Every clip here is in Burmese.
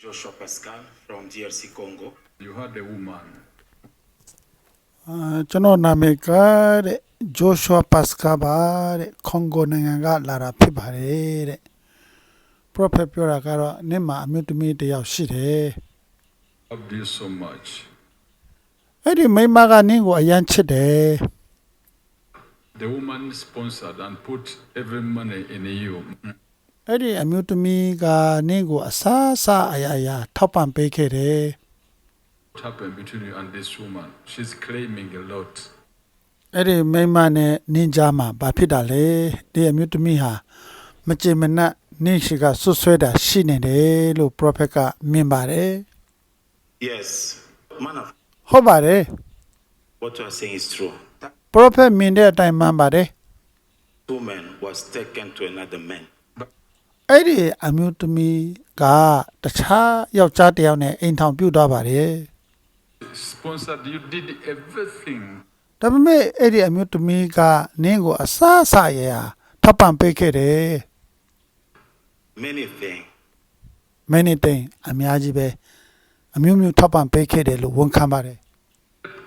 Joshua Pascal from DRC Congo. You had a woman. အာကျွန်တော်နာမည်ကတဲ့ Joshua Pascal ပါတဲ့ကွန်ဂိုနိုင်ငံကလာတာဖြစ်ပါတယ်တဲ့ Prophet ပြောတာကတော့နင့်မှာအမျိုးသမီးတစ်ယောက်ရှိတယ် Loved you so much. အဲ့ဒီမိန်းမကနင့်ကိုအယမ်းချစ်တယ် The woman sponsored and put every money in you. အဲ့ဒီအမျိုးသမီးကနင့်ကိုအစားအစာအရာရာထောက်ပံ့ပေးခဲ့တယ် What happened between you and this woman? She's claiming a lot. အဲ့ဒီမိန်းမနဲ့နင့်ကြားမှာဘာဖြစ်တာလဲဒီအမျိုးသမီးဟာမကြေမနက်နင့်ရှိကဆွဆွဲတာရှိနေတယ်လို့ Prophet ကမြင်ပါတယ် Yes, man of ဟုတ်ပါတယ် what you are saying is true. That Prophet မြင်တဲ့အတိုင်းမှန်ပါတယ် woman was taken to another man. အဲ့ဒီအမျိုးသမီးကတခြားယောက်ျားတစ်ယောက်နဲ့အိမ်ထောင်ပြုတ်သွားပါတယ် Sponsored, you did everything. ဒါပေမဲ့အဲ့ဒီအမျိုးသမီးကနင်းကိုအဆအဆရရထောက်ပံ့ပေးခဲ့တယ် Many things. many thing အများကြီးပဲအမျိုးမျိုးထောက်ပံ့ပေးခဲ့တယ်လို့ဝန်ခံပါတယ်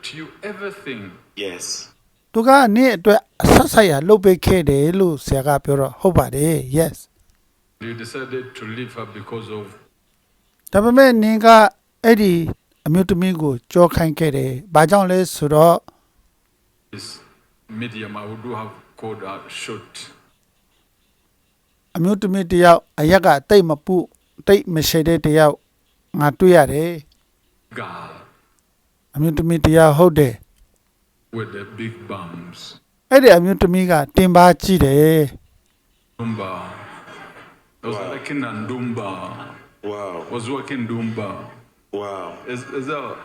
To you, everything. Yes. သူကနင်းအတွက်အဆဆရလုပ်ပေးခဲ့တယ်လို့ဆရာကပြောတော့ဟုတ်ပါတယ် yes You decided to leave her because of ဒါပေမဲ့နင်းကအဲ့ဒီအမျိုးသမီးကိုကြောခိုင်းခဲ့တယ်ဘာကြောင့်လဲဆိုတော့ this medium. I would have called her short. အမျိုးသမီးတစ်ယောက်အရက်ကတိတ်မပုတိတ်မရှိတဲ့တစ်ယောက်ငါတွေ့ရတယ် Girl အမျိုးသမီးတစ်ယောက်ဟုတ်တယ် with the big bums. အဲ့ဒီအမျိုးသမီးကတင်ပါကြည့်တယ် Dumba. I was Wow. working on Dumba. Wow. Was working Dumba. Wow. Is, is that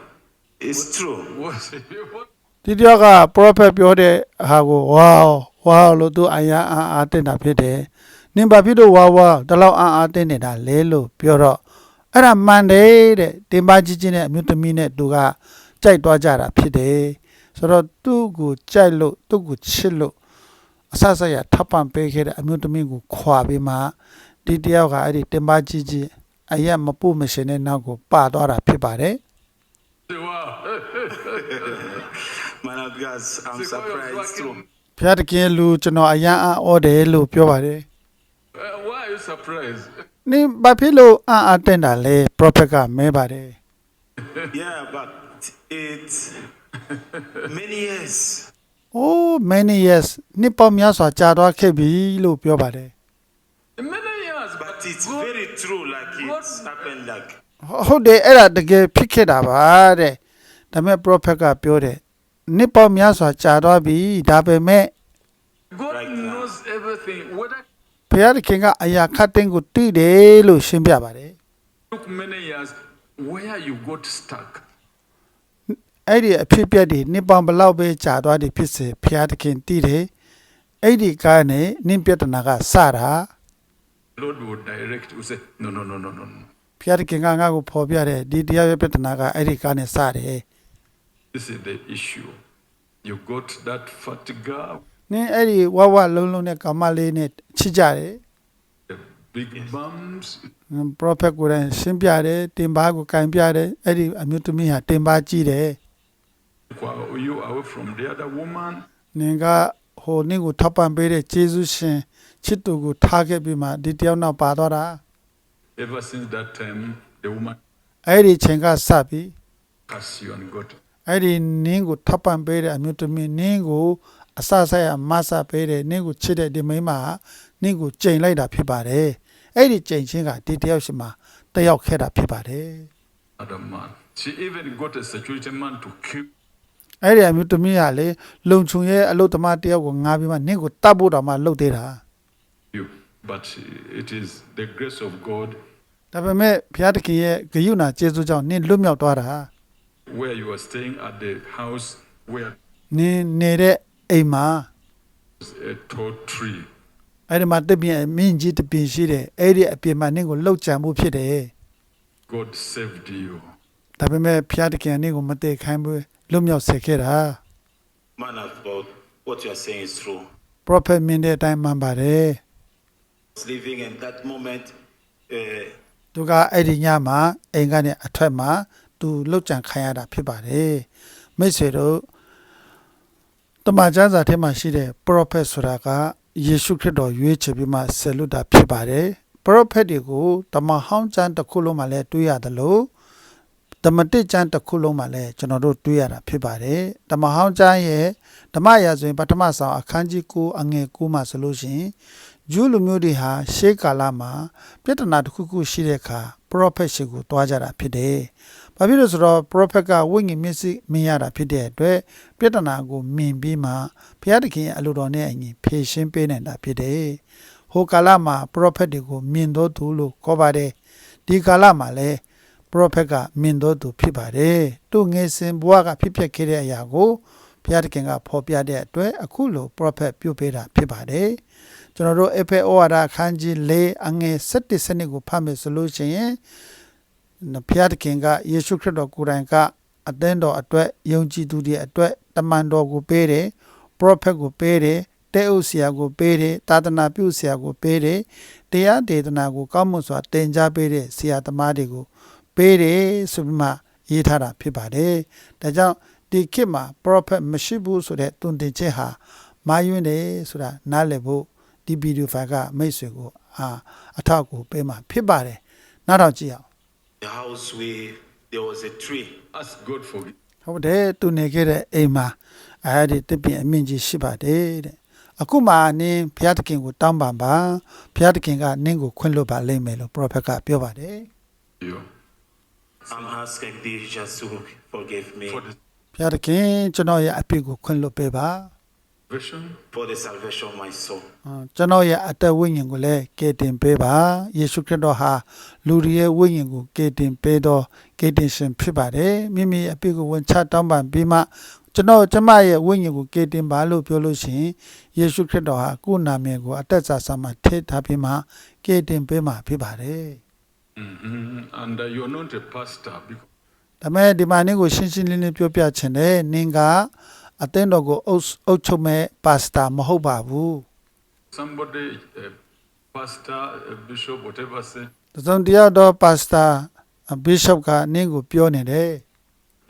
It's true. what? what? ဒီတစ်ယောက်က prophet ပြောတဲ့ဟာကို wow wow လို့သူအယားအာအာတင်တာဖြစ်တယ်နင်ဘာဖြစ်လို့ wow wow တလောက်အာအာတင်နေတာလဲလို့ပြောတော့အဲ့ဒါမှန်တယ်တဲ့တင်ပါကြည့်ချင်းတဲ့အမျိုးသမီးနဲ့သူကကြိုက်သွားကြတာဖြစ်တယ်ဆိုတော့သူ့ကိုကြိုက်လို့သူ့ကိုချစ်လို့အဆဆရထပ်ပံပေးခဲ့တဲ့အမျိုးသမီးကိုခွာပြီးမှ ဒီတယောက်ကအဲ့ဒီတင်ပါကြည့်ချင်းအရက်မပုမရှင်တဲ့နောက်ကိုပါသွားတာဖြစ်ပါတယ် Wow. Man of God, I'm See, how you're surprised. It's true. working. ဖျားတကယ်လူကျွန်တော်အရန်အော်တယ်လို့ပြောပါတယ် Uh, why are you surprised? ။နင်ဘာဖြစ်လို့အံ့အားတက်တာလဲ prophet ကမဲပါတယ် Yeah, but it's many years. ။ Oh many years နှစ်ပေါင်းများစွာကြာသွားခဲ့ပြီလို့ပြောပါတယ် Many years, But but it's God, very true, like it's happened like ။ဟဟုတ်တယ်အဲ့ဒါတကယ်ဖြစ်ခဲ့တာပါတဲ့။ဒါပေမဲ့ prophet ကပြောတယ်နှစ်ပေါင်းများစွာကြာသွားပြီဒါပေမဲ့ God Right now. knows everything. Whether it ဘုရားသခင်ကအရာခတ်သိမ်းကိုတည်တယ်လို့ရှင်းပြပါတယ် took many years, where you got stuck. ။အဲ့ဒီအဖြစ်အပျက်တွေနှစ်ပေါင်းဘယ်လောက်ပဲကြာသွားတယ်ဖြစ်စေဘုရားသခင်တည်တယ်။အဲ့ဒီကနေနင့်ပြဿနာကစတာ Lord will direct, will say, no, no, no, no, no, no. ဘုရားသခင်ကငါ့ကိုဖော်ပြတယ်ဒီတရားရဲ့ပြဿနာကအဲ့ဒီကနေစတယ် This is the issue. You got that fat girl, နင်းအဲ့ဒီဝဝလုံးလုံးနဲ့ကာမလေးနဲ့ချစ်ကြတယ် the big bums. ပရိုဖက်ကိုယ်တိုင်ရှင်းပြတယ်တင်ပါကိုကင်ပြတယ်အဲ့ဒီအမျိုးသမီးဟာတင်ပါကြည့်တယ် While you away from the other woman, နင်က ဟိုနင့်ကိုထောက်ပံ့ပေးတဲ့ဂျေဇုရှင်ချစ်သူကိုထားခဲ့ပြီးမှဒီတယောက်နောက်ပါသွားတာ ever since that time, the woman အဲ့ဒီချိန်ကစပြီး curse you and got အဲ့ဒီနင်းကိုထောက်ပံ့ပေးတဲ့အမျိုးသမီးနင်းကိုအဆဆက်ရမဆပေးတဲ့နင်းကိုချစ်တဲ့ဒီမိန်းမကနင်းကိုကြိမ်လိုက်တာဖြစ်ပါတယ်အဲ့ဒီကြိမ်ချင်းကဒီတယောက်ရှိမှတယောက်ခဲ့တာဖြစ်ပါတယ် another man. She even got a security man to kill အဲ့ဒီအမျိုးသမီးကလေလုံချုံရဲ့အလုတ်သမားတယောက်ကိုငားပြီးမှနင့်ကိုတတ်ဖို့တောင်မှလှုပ်သေးတာ you. But it is the grace of God ဒါပေမဲ့ဘုရားသခင်ရဲ့ဂရုဏာကျေးဇူးကြောင့်နင့်လွတ်မြောက်သွားတာ where you are staying at the house where နင်းနေတဲ့အိမ်မှာ there's a tall tree. အဲ့ဒီမှာတပြင်းအမြင့်ကြီးတပြင်းရှိတယ်အဲ့ဒီအပြင်မှာနင့်ကိုလှုပ်ကြံမှုဖြစ်တယ် God saved you. ဒါပေမဲ့ဘုရားသခင်ကနင့်ကိုမတည့်ခိုင်းဘူး လွတ်မြောက်စေခဲ့တာ Man of God, what you are saying is true. prophet မြင်တဲ့အတိုင်းမှန်ပါတယ် Living in that moment, uh, သူကအဲ့ဒီညမှာအိမ်ကနေအထွက်မှာသူလှုပ်ကြံခံရတာဖြစ်ပါတယ်မိတ်ဆွေတို့တမန်ကျမ်းစာထဲမှာရှိတဲ့ prophet ဆိုတာကယေရှုခရစ်တော်ရွေးချယ်ပြီးမှဆက်လွတ်တာဖြစ်ပါတယ် prophet တွေကိုတမန်ဟောင်းကျမ်းတစ်ခုလုံးမှာလည်းတွေးရတယ်လို့ ဓမ္မတိကျမ်းတစ်ခုလုံးမှာလည်းကျွန်တော်တို့တွေးရတာဖြစ်ပါတယ်ဓမ္မဟောင်းကျမ်းရဲ့ဓမ္မရာဇဝင် ပထမဆောင်အခန်းကြီး9အငယ်9မှာဆိုလို့ရှိရင်ဂျူးလူမျိုးတွေဟာရှေးကာလမှာပြဿနာတစ်ခုခုရှိတဲ့အခါ prophet ရှိကိုတွားကြတာဖြစ်တယ်။ဘာဖြစ်လို့ဆိုတော့ prophet ကဝိညာဉ်မျက်စိမြင်ရတာဖြစ်တဲ့အတွက်ပြဿနာကိုမြင်ပြီးမှဘုရားသခင်ရဲ့အလိုတော်နဲ့အညီဖြေရှင်းပေးနိုင်တာဖြစ်တယ်။ဟိုကာလမှာ prophet တွေကိုမြင်တော်သူလို့ခေါ်ပါတယ်။ဒီကာလမှာလည်း prophet ကမြင်တော်သူဖြစ်ပါတယ်။သူငယ်စဉ်ဘဝကဖြစ်ပျက်ခဲ့တဲ့အရာကိုဘုရားသခင်ကဖော်ပြတဲ့အတွက်အခုလို prophet ပြုတ်ပေးတာဖြစ်ပါတယ်။ကျွန်တော်တို့အဖေဩဝါဒအခန်းကြီး၄အငယ်၁၁စနစ်ကိုဖတ်မယ်ဆိုလို့ရှိရင်ဘုရားသခင်ကယေရှုခရစ်တော်ကိုယ်တိုင်ကအသင်းတော်အတွက်ယုံကြည်သူတွေအတွက်တမန်တော်ကိုပေးတယ် prophet ကိုပေးတယ်တဲ့ဥဆရာကိုပေးတယ်သာသနာပြုဆရာကိုပေးတယ်တရားဒေသနာကိုကောင်းမွန်စွာတင် जा ပေးတဲ့ဆရာသမားတွေကို ပေးတယ်ဆိုပြီးမှရေးထားတာဖြစ်ပါတယ်ဒါကြောင့်ဒီခေတ်မှာ prophet မရှိဘူးဆိုတဲ့တုန်တင်ချက်ဟာမာယွင်းတယ်ဆိုတာနားလည်ဖို့ဒီဗီဒီယိုဖိုင်ကမိတ်ဆွေကိုအာအထောက်အကူပေးမှာဖြစ်ပါတယ်နောက်တော့ကြည့်အောင် The house where there was a tree. Ask God for ဟုတ်တယ်သူနေခဲ့တဲ့အိမ်မှာအဲဒီတပြင်းအမြင့်ကြီးရှိပါတယ်တဲ့အခုမှနင်းဘုရားသခင်ကိုတောင်းပန်ပါဘုရားသခင်ကနင်းကိုခွင့်လွှတ်ပါလိမ့်မယ်လို့ပရောဖက်ကပြောပါတယ် you I'm asking thee just to forgive me for the ဘုရားသခင်ကျွန်တော်ရဲ့အပြစ်ကိုခွင့်လွှတ်ပေးပါ salvation, for the salvation of my soul. အာကျွန်တော်ရဲ့အသက်ဝိညာဉ်ကိုလည်းကယ်တင်ပေးပါယေရှုခရစ်တော်ဟာလူတွေရဲ့ဝိညာဉ်ကိုကယ်တင်ပေးတော့ကယ်တင်ရှင်ဖြစ်ပါတယ်မိမိရဲ့အပြစ်ကိုဝန်ချတောင်းပန်ပြီးမှကျွန်တော်ကျမရဲ့ဝိညာဉ်ကိုကယ်တင်ပါလို့ပြောလို့ရှိရင်ယေရှုခရစ်တော်ဟာကိုယ်နာမည်ကိုအသက်စာစာမှာထည့်ထားပြီးမှကယ်တင်ပေးမှာဖြစ်ပါတယ် Mhm. And uh, you're not a pastor because ဒါပေမဲ့ဒီမှာနင်းကိုရှင်းရှင်းလင်းလင်းပြောပြချင်တယ်နင်းကအသင်းတော်ကိုအုပ်အုပ်ချုပ်မဲ့ပါစတာမဟုတ်ပါဘူး somebody, a pastor, a bishop, whatever, say, တစုံတယောက်တော့ပါစတာဘီရှပ်ကနင်းကိုပြောနေတယ်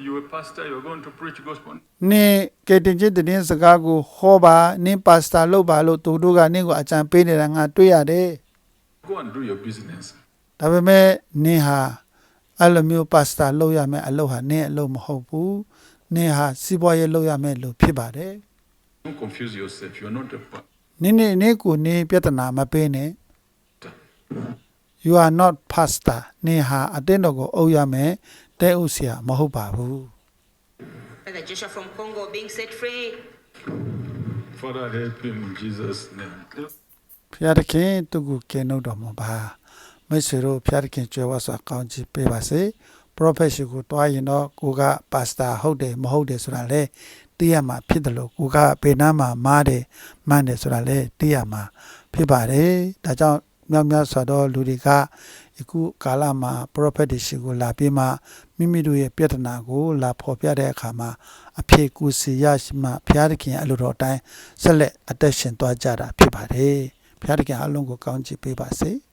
you're a pastor, you're going to preach gospel. နင်းကယ်တင်ခြင်းတည်င်းစကားကိုဟောပါနင်းပါစတာလုပ်ပါလို့သူတို့ကနင်းကိုအကြံပေးနေတာငါတွေ့ရတယ် Go and do your business. ဒါပေမဲ့နင်းဟာအဲ့လိုမျိုးပါစတာလုပ်ရမယ်အလုပ်ဟာနင်းအလုပ်မဟုတ်ဘူးနင်းဟာစီးပွားရေးလုပ်ရမယ်လို့ဖြစ်ပါတယ် Don't confuse yourself. You're not a pastor. နင်းနေနေကိုနင်းပြဿနာမပေးနဲ့ you are not pastor နင်းဟာအတင်းတော်ကိုအုပ်ရမယ်တဲ့ဥဆရာမဟုတ်ပါဘူး Brother Joshua from Congo being set free. Father, help him in Jesus' name. ဖျားတခင်သူကိုကဲနှုတ်တော်မူပါ မိတ်ဆွေတို့ဖျားတခင်ကြွယ်ဝစွာကောင်းချီးပေးပါစေပရောဖက်ရှိကိုတွားရင်တော့ကိုကပါစတာဟုတ်တယ်မဟုတ်တယ်ဆိုတာလဲသိရမှာဖြစ်တယ်လို့ကိုကဘေနာမှာမားတယ်မှန်တယ်ဆိုတာလဲသိရမှာဖြစ်ပါတယ်ဒါကြောင့်မြောက်များစွာသောလူတွေကယခုကာလမှာပရောဖက်တွေရှိကိုလာပြီးမှမိမိတို့ရဲ့ပြဿနာကိုလာဖော်ပြတဲ့အခါမှာအဖြေကူစီရရှိမှဘုရားသခင်ရဲ့အလိုတော်အတိုင်းဆက်လက်အသက်ရှင်သွားကြတာဖြစ်ပါတယ်ဘုရားသခင်အလုံးကိုကောင်းချီးပေးပါစေ။